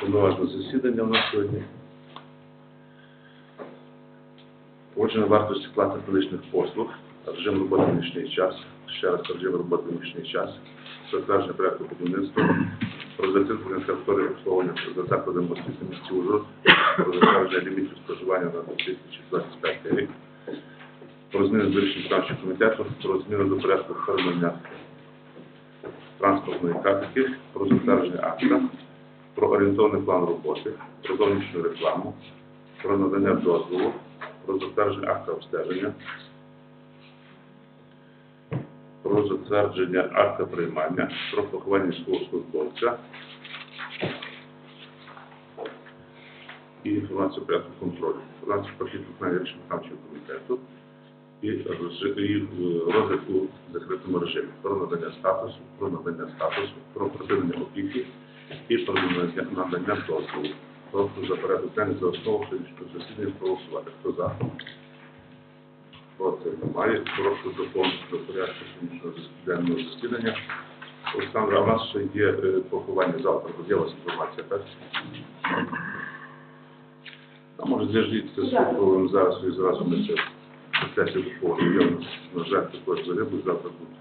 повноважне засідання у нас сьогодні. Погодження вартості плати медичних послуг, режим роботи в нічний час, ще раз режим роботи в нічний час, затвердження порядку будівництва, про зацінку території обслуговування за закладами освіти місті Ужгород, про затвердження лімітів споживання на 2025 рік, про зміни до рішень виконавчого комітету, про зміни до порядку оформлення транспортної картки, про затвердження акта, про орієнтовний план роботи, про зовнішню рекламу, про надання дозволу, про затвердження акта обстеження, про затвердження акта приймання, про поховання військовослужбовця і інформацію порядку контролю. Інформацію про хід виконання рішень виконавчого комітету і е, розгляд у закритому режимі про надання статусу, про надання статусу, про припинення опіки і про надання дозволу. Прошу за порядок за основу сьогоднішнього засідання проголосувати. Хто за? Проти немає. Прошу доповнити до порядку сьогоднішнього денного засідання. Олександр, а у нас ще є е, поховання завтра, вас інформація, так? А може зв'яжіться з Петровим зараз і зразу ми це процесі доповнення. Я на жаль, також загиблий, завтра буде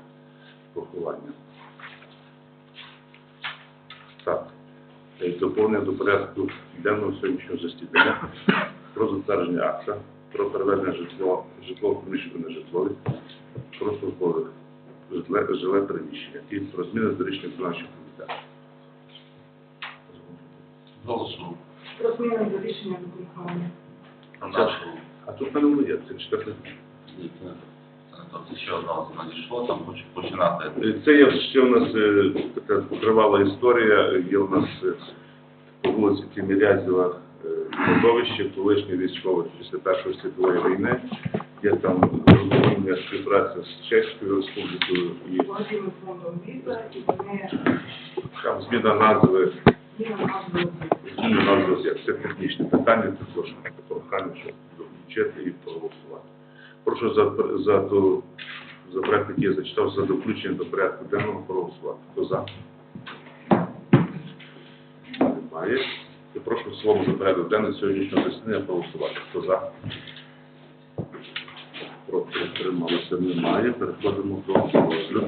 поховання. Е, Доповнення до порядку денного сьогоднішнього засідання про затвердження акта, про переведення житло, житлового приміщення на житлове, про службове жиле приміщення і про зміни до рішення виконавчого комітету. Голосу Про зміни до рішення А тут воно є, це четверте. Тобто ще одного надійшло, там починати. Е, Це є ще у нас е, така тривала історія. Є у нас е, по вулиці Тімірязєва е, кладовище колишнє військове після Першої світової війни. Є там розуміння співпраця з Чеською Республікою і там зміна назви, зміна назви це технічне питання, також прохання, щоб долучити і проголосувати. Прошу за, за, ту- за проект, який я зачитав, за доключення до порядку денного проголосувати. Хто за? Немає. Я прошу слово за порядок денний сьогоднішнього засідання проголосувати. Хто за? Проти трималося немає. Переходимо до розгляду.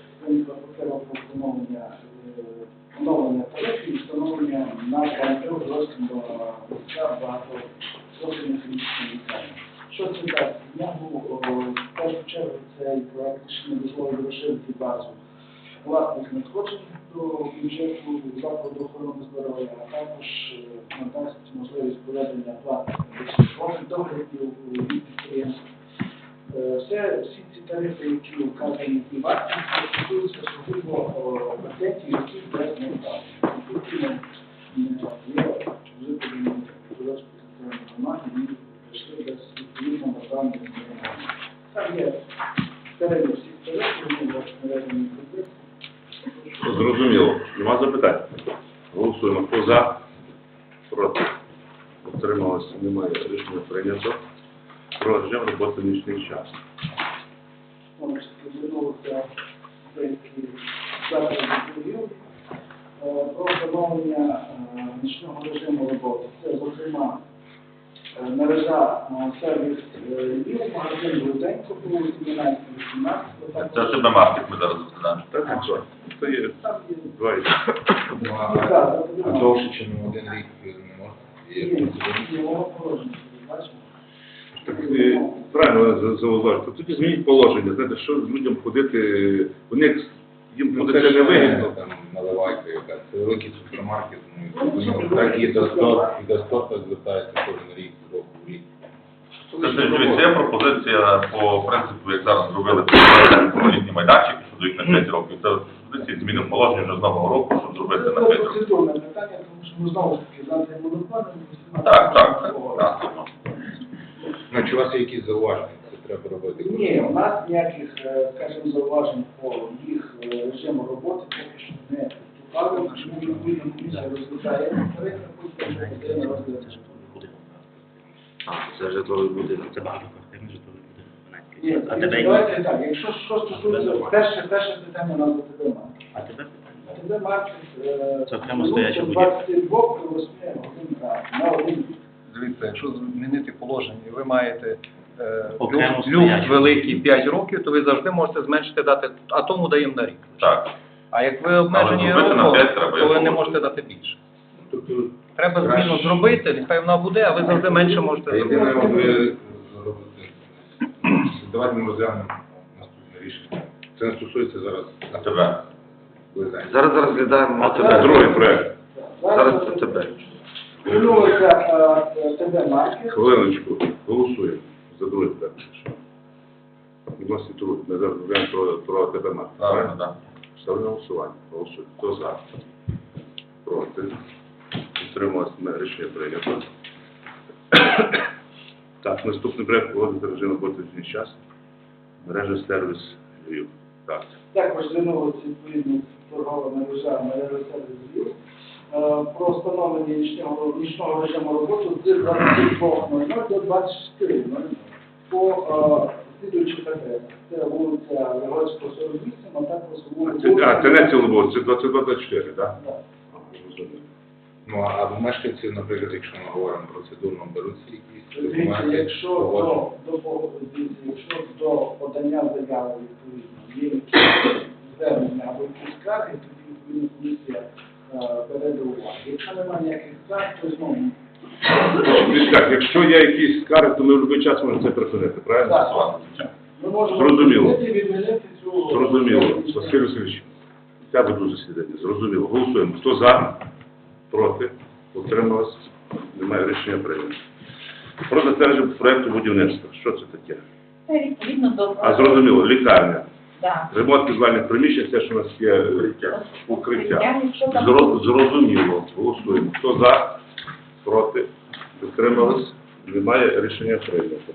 виникла потреба про встановлення оновлення тарифів і встановлення на КНП Ужгородська міська багатопрофільна клінічна лікарня. Що це дасть? Я був в першу чергу цей проект рішення дозволить розширити базу власних надходжень до бюджету закладу охорони здоров'я, а також е, надасть можливість проведення платних у від підприємств. Е, Все, всі ці тарифи, які вказані в вартості, стосуються сугубо о, пакетів, які без. Зрозуміло. Нема запитань? Голосуємо. Хто за? Проти? Утрималося? Немає. Рішення прийнято. Про режим роботи в нічний час. Про встановлення нічного режиму роботи. Це, зокрема, мережа сервіс Львів, магазин Руденько, по вулиці Мінайській, 18. Це супермаркет ми зараз розглядаємо. Так. Це є два Так, А довше, ніж один рік не можна? Є, Є. є, воно положено, бачимо. Так, е, правильно ви зауважите. Тоді змініть положення. Знаєте, що людям ходити, вони як їм Ну, буде це це не вигідно. там наливайка якась. Це великий супермаркет, ну, і тому так і до 100, і до 100 так звертається кожен рік, з року в рік. Це ж дивіться, є пропозиція по принципу, як зараз зробили літні майданчики, що дають на 5 років. Це пропозиції зміни положення вже з нового року, щоб зробити Це на 5 років. процедурне питання, тому що ми знову ж таки за цим водокладом. Так, так, так. так. Ну, чи у вас є якісь зауваження, це треба робити? Ні, у нас ніяких, е, скажімо, зауважень по їх е, режиму роботи поки що не поступало, тому відповідно комісія розглядає тарифи. А, це житловий будинок, це багатоквартирний житловий будинок. А тебе давайте так, якщо що стосується, перше, перше питання у нас до тебе має. А тебе А тебе маркет, е, Це окремо стояча з будівля. 22 до 8 годин на- на один Дивіться, якщо змінити положення, і ви маєте е, люфт, великий 5 років, то ви завжди можете зменшити дати, а тому даємо на рік. Так. А як ви обмежені зробити на роком, п'ять треба, я то ви не можете дати більше. Тобто, Треба Краще. зміну зробити, нехай вона буде, а ви завжди менше можете єдине, зробити. ви зробите. Давайте ми розглянемо наступне рішення. Це не стосується зараз На тебе. Зараз розглядаємо Це АТБ. другий проект. Зараз це тебе. Звернулися е, ТБ. Хвилиночку, голосуємо за другий проект. Відносно труд, ми зараз говоримо про, про АТБ маркет. Правильно, так. Ставлю на голосування. Голосуємо. Хто за? Проти? Утрималось на рішення прийнято. Так, наступний проект погодити режим роботи в час. Мережа сервіс Львів. Так. Також звернулися відповідно торгова мережа мережа сервісів е, про встановлення нічного, нічного режиму роботи з 22.00 до 24.00 по е, слідуючих. Це вулиця Ягодського 48, а також вулиця... А, це не цілобор, це 22-24, так? Так. Ну, а в мешканців, процедурно, якщо ми говоримо процедурно, беруться якісь Дивіться, документи, якщо до, до, пого- дивіться, якщо до подання заяви відповідно є якісь звернення або якісь скарги, тоді відповідно комісія е, бере до уваги. Якщо немає ніяких скарг, то знову так, якщо є якісь скарги, то ми в будь-який час можемо це припинити, правильно? Так. ми можемо Зрозуміло. відмінити, відмінити цю Зрозуміло. Василь Васильович, я веду засідання. Зрозуміло. Голосуємо. Хто за? Проти? Утрималось? Немає рішення прийнято. Про затвердження проекту будівництва. Що це таке? Це відповідно до А зрозуміло, лікарня. Да. Ремонт підвальних приміщень, це що у нас є е, укриття. Зро- Зрозуміло. Голосуємо. Хто за? Проти? Утримались? Немає рішення прийнято.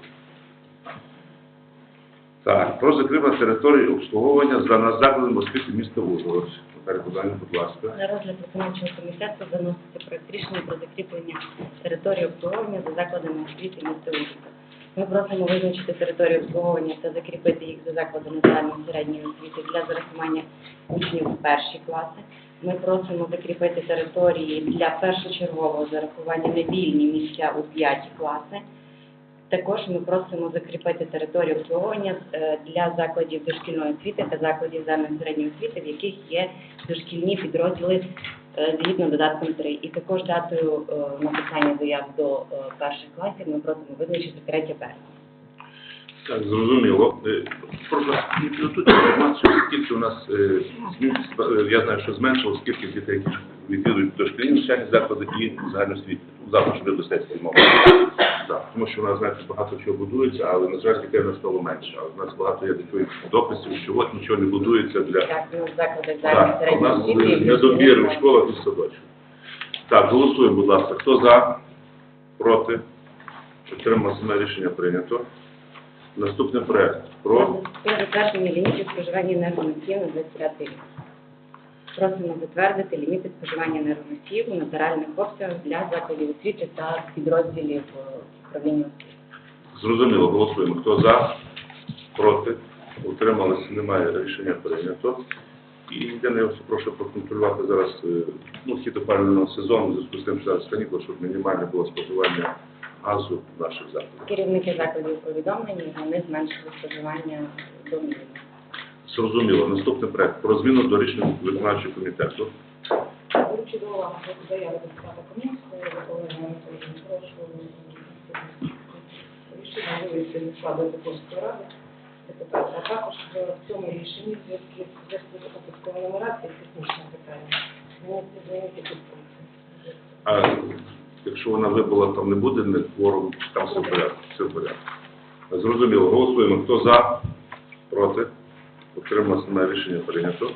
Так, про закріплення території обслуговування за на закладом освіти міста Ужгород. Наталя Богданівна, будь ласка. на розгляд виконавчого комітету виноситься проект рішення про закріплення території обслуговування за закладами освіти міста Ужгорода. Ми просимо визначити територію обслуговування та закріпити їх за закладами загальної середньої освіти для зарахування учнів в перші класи. Ми просимо закріпити території для першочергового зарахування на вільні місця у п'яті класи. Також ми просимо закріпити територію обслуговування е, для закладів дошкільної освіти та закладів загальної середньої освіти, в яких є дошкільні підрозділи згідно додатком 3. І також датою е, написання заяв до е, перших класів ми просимо визначити 3 березня. Так, зрозуміло. Е, Прошу, тут інформацію, скільки у нас е, е, я знаю, що зменшилось скільки дітей, відвідують дошкільні навчальні заклади і загальноосвітні. Завтра ж буде стецької мови. Тому що у нас, знаєте, багато чого будується, але, на жаль, у нас стало менше. Але у нас багато є таких дописів, що от нічого не будується для Так, ну, в Так, у нас в недобір в школах і садочках. Так, голосуємо, будь ласка. Хто за? Проти? Підтримався на рішення прийнято. Наступний проект про затвердження лімітів споживання енергоносіїв на 25 рік. Просимо затвердити ліміти споживання енергоносіїв у натуральних обсягах для закладів освіти та підрозділів е, управління освіти. зрозуміло, голосуємо. Хто за? Проти? Утрималися, немає рішення прийнято. І єдине, я прошу проконтролювати зараз е, ну, хід опалювального сезону, в зв'язку з тим, що зараз канікули, щоб мінімальне було споживання газу в наших закладах. Керівники закладів повідомлені, вони зменшили споживання до мінімуму. Зрозуміло. Наступний проект про зміну до рішення виконавчого комітету. Можливості не складу Польської ради депутата, а також в цьому рішенні зв'язку з опускою нумерації технічне питання. Змінити підпункти. А якщо вона вибула, там не буде не кворум, там все в порядку. Все в порядку. Зрозуміло. Голосуємо. Хто за? Проти? Утримався на рішення прийнято.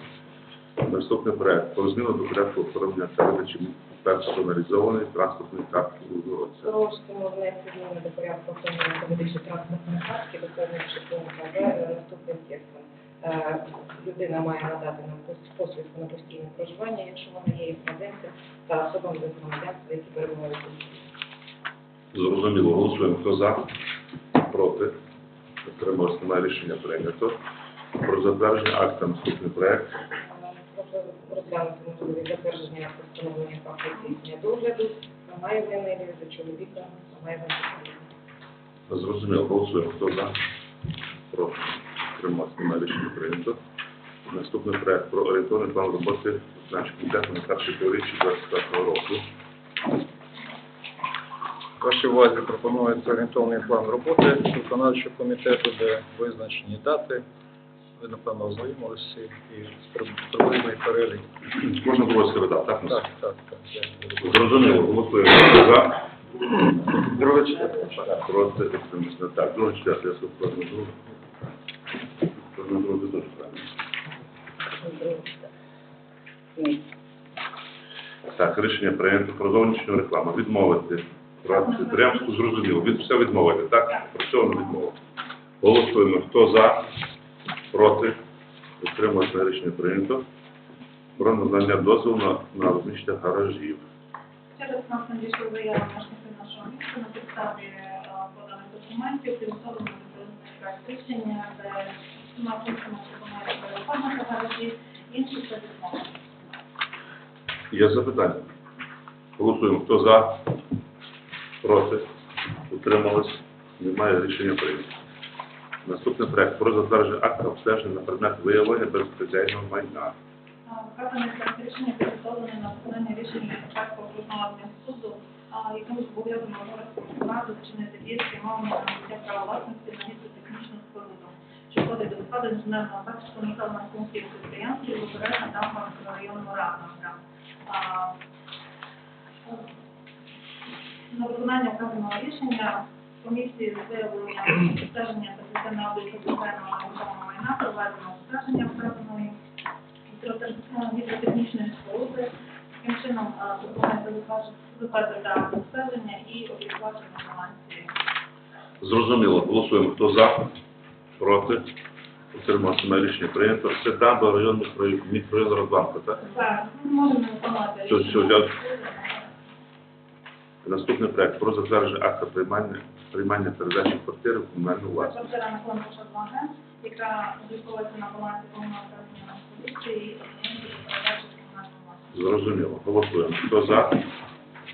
Наступний проект. Про зміну до порядку оформлення та видачі персоналізованої транспортної картки у вулиці. Просимо внести зміни до порядку оформлення та видачі транспортної картки, доповнивши пункт АВ наступним текстом. Е, Людина має надати нам пос- посвідку на постійне проживання, якщо вона є іноземцем, та особам без громадянства, які перебувають у Україні. Зрозуміло. Голосуємо. Хто за? Проти? Утримався на рішення прийнято. Про затвердження акта наступний проект. Зрозуміло. Голосуємо. Хто за? Проти? Утримався на рішення прийнято. Наступний проект про орієнтовний план роботи виконавчого комітету на першій півріччі 2024 року. Вашій увазі пропонується орієнтовний план роботи виконавчого комітету, де визначені дати. Ви, напевно, ознайомилися і приблизний перелік. Можна було середа, так? Так, так, так. Зрозуміло. Голосуємо. За? Друге читання. Так, проти? Утримався. Так, друге читати. Я тут кожну другу. Кожну другу дуже правильно. Так, рішення прийнято про зовнішню рекламу. Відмовити. Підприємство зрозуміло. Від все відмовити, так? Про все воно відмовити. Голосуємо. Хто за? Проти? На рішення прийнято. Про надання дозволу на, на розміщення гаражів. Через нас надійшли заяви мешканців нашого міста на підставі е, поданих документів, підготовлено відповідний проект рішення, де всіма пунктами пропонується переоформити гаражі, інші це відмова. Є запитання? Голосуємо. Хто за? Проти? Утримались? Немає рішення прийнято. Наступний проект про затвердження акта обстеження на предмет виявлення безпредельного майна. Е, Вказаний проект рішення підготовлений на виконання рішення Закарпатського окружного а, яким зобов'язано Городську раду вчинити дії спрямовані на набуття права власності на місце технічну споруду, що входить до складу інженерного захисту населених пунктів підприємств і обережно Дамбарського районного радника. На виконання вказаного рішення комісії з обстеження та системи аудиту будівельного майна проведено обстеження вказаної гідротехнічної споруди. Таким чином е, пропонується затвердити акт обстеження і облікувати інформації. Зрозуміло. Голосуємо. Хто за? Проти? Утримався на рішення прийнято. Це дамба районних мікрорайон Родбанка, так? Так, ми можемо я- Наступний проект про затвердження акта приймання, приймання передачі квартири в комунальну власність. квартира на конкурсу Благен, яка обліковується на балансі комунального управління поліції і передачі з комунального власності. Зрозуміло. Голосуємо. Хто за?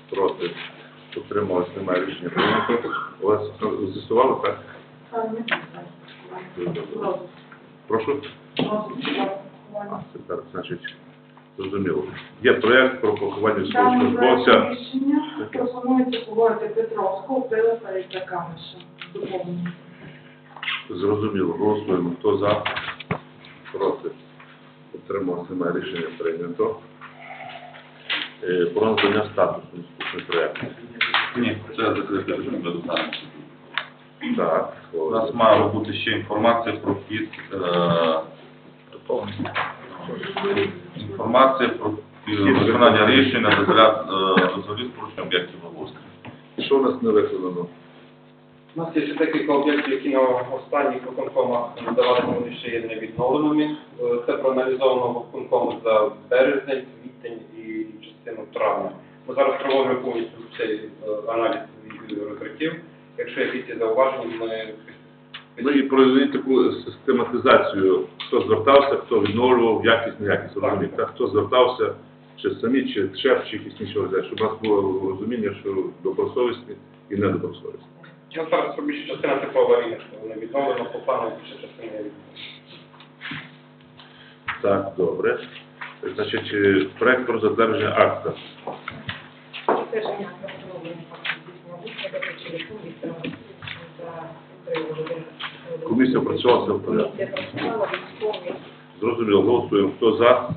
Проти? Утрималось, немає рішення прийнято. У вас з'ясували, так? Прошу? А, так, значить, зрозуміло. Є проект про поховання військовослужбовця. рішення пропонується погодити Петровського, Пилипа і Закамиша. Доповнення. Зрозуміло. Голосуємо. Хто за? Проти? Утрималось, немає рішення прийнято. Е, Про надання статусу наступний проект. Ні, це закрите режим для дознання. Так. У нас має бути ще інформація про хід, е, Доповнення. Інформація про е, виконання рішення е, дозволів з порушення об'єктів благоустрою. Що у нас не виконано? У нас є ще декілька об'єктів, які на останніх виконкомах надавали, вони ще є невідновленими. Е, Це проаналізовано виконкому за березень, квітень і частину травня. Ми зараз проводимо повністю цей е, аналіз від розрахів. Якщо є якісь зауваження, ми Ну і проведіть таку систематизацію, хто звертався, хто відновлював, якість, неякість, розумієте, так? хто звертався, чи самі, чи шеф, чи якісь інші організації, щоб у нас було розуміння, що добросовісні і недобросовісні. ну, зараз більше частина типу аварійних, що вони відновлено по плану, частина не. Так, добре. Значить, е, проект про затвердження акта. Обстеження та встановлення факту здійснення виходу через Віктора Васильовича за комісія працювала це в порядку. Зрозуміло, голосуємо. Хто за?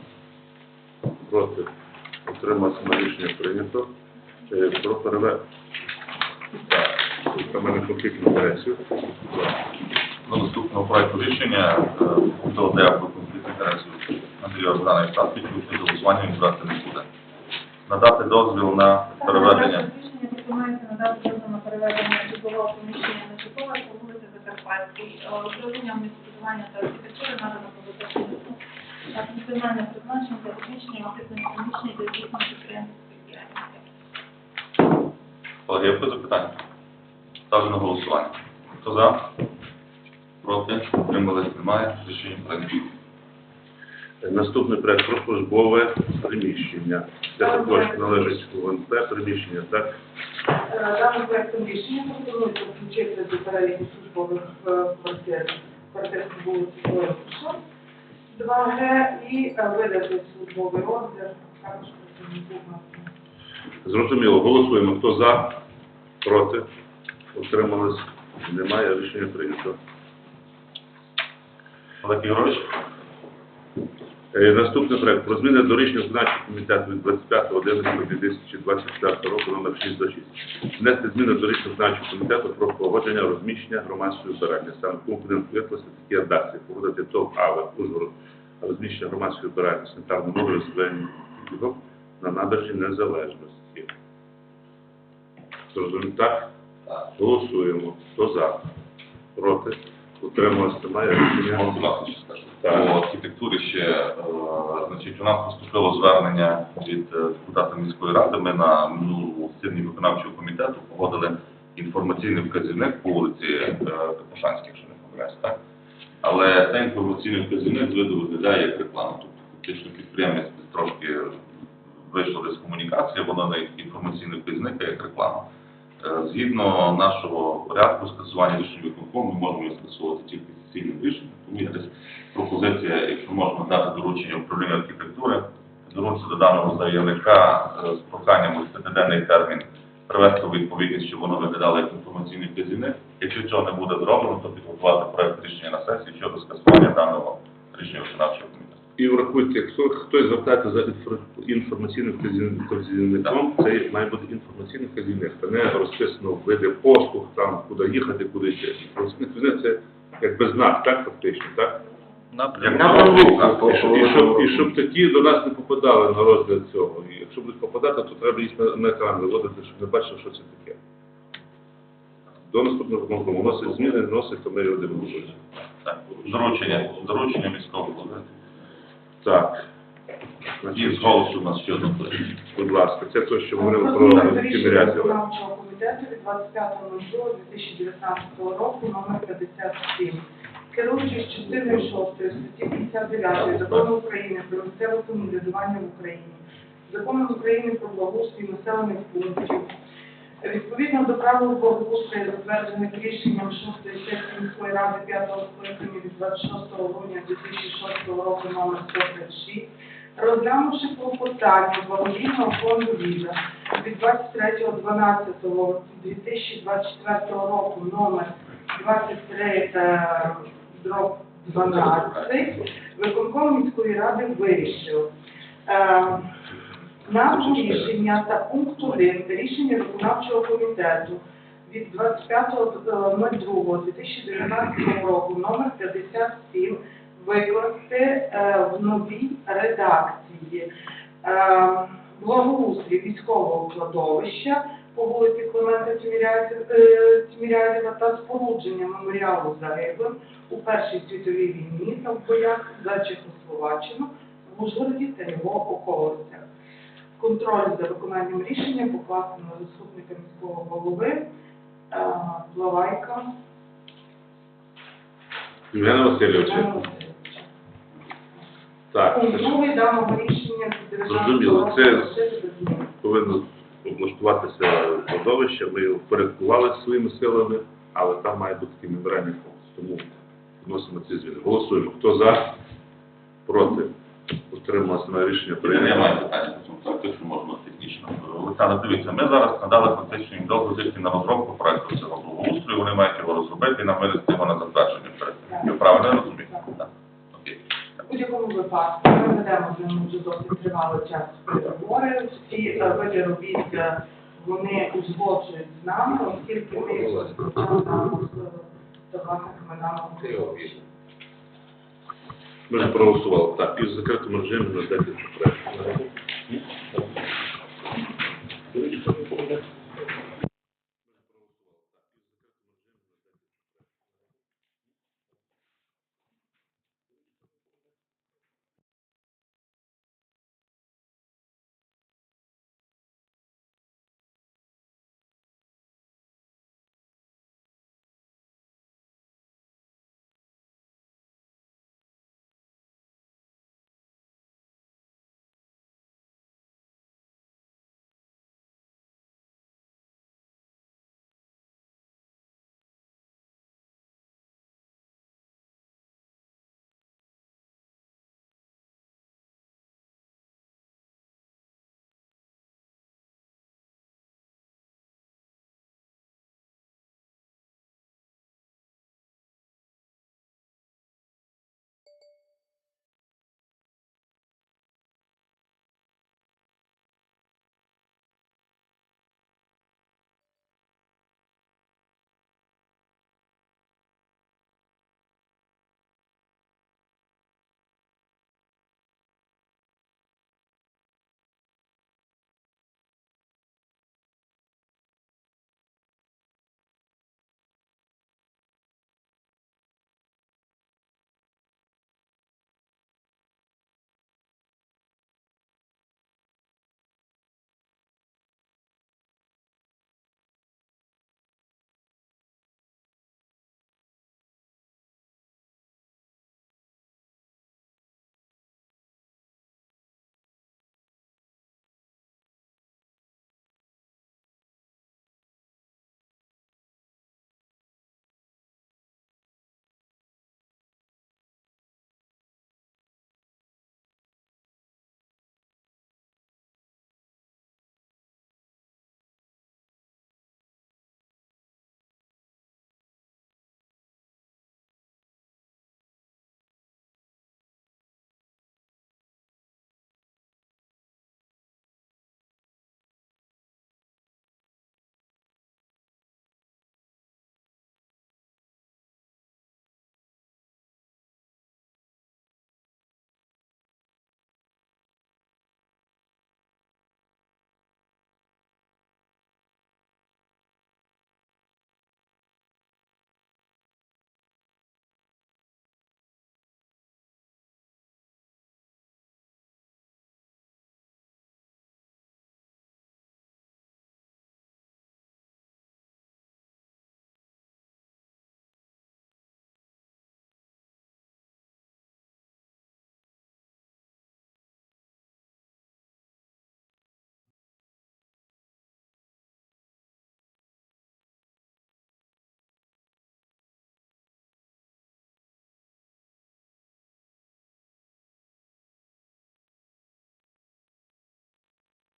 Проти? Утримався на рішення прийнято. Про переве... У мене конфлікт інтересів. До наступного проекту рішення е, до дякую конфлікт інтересів Андрія Богдановича Статків, що голосування він брати не буде. Надати дозвіл на переведення. Рішення пропонується надати дозвіл на переведення житлового приміщення на житлове Закарпатській. Е, Управління містобудування та архітектури надано по на функціональне призначення для розміщення активно-економічної та здійснення підприємницької діяльності. Колеги, є запитання? Ставлю на голосування. Хто за? Проти? Утримались? Немає. Рішення прийнято. Е, Наступний проект про службове приміщення. Це також належить УНП приміщення, так? Е, Даним проектом рішення пропонується включити до переліку службових е, квартир квартир вулиці Воєнкова, 2Г і е, видати службовий розмір, також пропонуємо. Зрозуміло, голосуємо. Хто за? Проти? Утримались? Немає. Рішення прийнято. Олег Ігорович? Е, Наступний проект про зміни до рішення виконавчого комітету від 25.11.2024 року номер 626. Внести зміни до рішення виконавчого комітету про погодження розміщення громадської збирання. Саме пункт викласти такі редакції. Погодити ТОВ АВЕ Ужгород розміщення громадської збирання санітарного модулю збирання на набережні Незалежності. Зрозуміло так? Голосуємо. Хто за? Проти? Утрималось немає рішення. По архітектурі ще, е, значить, у нас поступило звернення від е, депутата міської ради. Ми на минулому засіданні виконавчого комітету погодили інформаційний вказівник по вулиці е, Капушанській, якщо не помиляюсь, так? Але цей інформаційний вказівник з виду виглядає як реклама. Тобто фактично підприємець трошки вийшло десь комунікація, воно не інформаційний вказівник, як реклама. Е, Згідно нашого порядку скасування рішень виконкому, ми можемо скасувати тільки сесійним рішенням. Тому є десь пропозиція, якщо можна дати доручення управління архітектури, доручити до даного заявника е, з проханням у п'ятиденний термін привести відповідність, щоб воно виглядало як інформаційний вказівник. Якщо цього не буде зроблено, то підготувати проект рішення на сесії щодо скасування даного рішення виконавчого. І врахуйте, якщо хтось звертається за інформаційним вказівником, це має бути інформаційний вказівник, це не розписано види послуг, там, куди їхати, куди йти. Інформаційний вказівник це якби знак, так, фактично, так? Напрямок. І щоб, і, щоб, і щоб такі до нас не попадали на розгляд цього. І якщо будуть попадати, то треба їх на, на екран виводити, щоб не бачили, що це таке. До наступного виконкому вносить зміни, вносить, то ми його дивимося. Так, доручення, доручення міського голови. Так. І Значить, з голосу у нас ще одне. Будь ласка, це те, що говорили про рішення Тімірязєва. виконавчого комітету від 25.02.2019 року номер 57. Керуючись частиною 6 статті 59 Закону України про місцеве самоврядування в Україні, Законом України про благоустрій населених пунктів, Відповідно до правил благоустрою, затверджених рішенням 6-ї сесії міської ради 5-го скликання від 26 грудня 2006 року номер 136, розглянувши клопотання благодійного фонду «Віза» від 23.12.2024 року номер 23 е, 12, виконком міської ради вирішив е, рішення та пункт 1 рішення виконавчого комітету від 25.02.2019 року номер 57 викласти е, в новій редакції. Е, благоустрій військового кладовища по вулиці Климента е, Тімірязєва та спорудження меморіалу загиблим у Першій світовій війні та в боях за Чехословаччину в Ужгороді та його околицях контроль за виконанням рішення покласти на заступника міського голови е, Плавайка Євгена Васильовича. Так, другий даного рішення Зрозуміло, це- повинно облаштуватися кладовище. Ми його впорядкували своїми силами, але там має бути такий меморіальний фонд. Тому вносимо ці зміни. Голосуємо. Хто за? Проти? Утрималося на рішення Я не маю питання по цьому проекту, що можна технічно. Олександр, дивіться, ми зараз надали фактично їм тільки на розробку проекту цього благоустрою, вони мають його розробити і нам винести його на затвердження перед тим. Я правильно розумію? Так. У будь-якому випадку ми ведемо з вже досить тривалий час переговори. Всі е, види робіт е, вони узгоджують з нами, оскільки ми з власниками. Ми ж проголосували. Так, и в закритому режиме на 10 проект.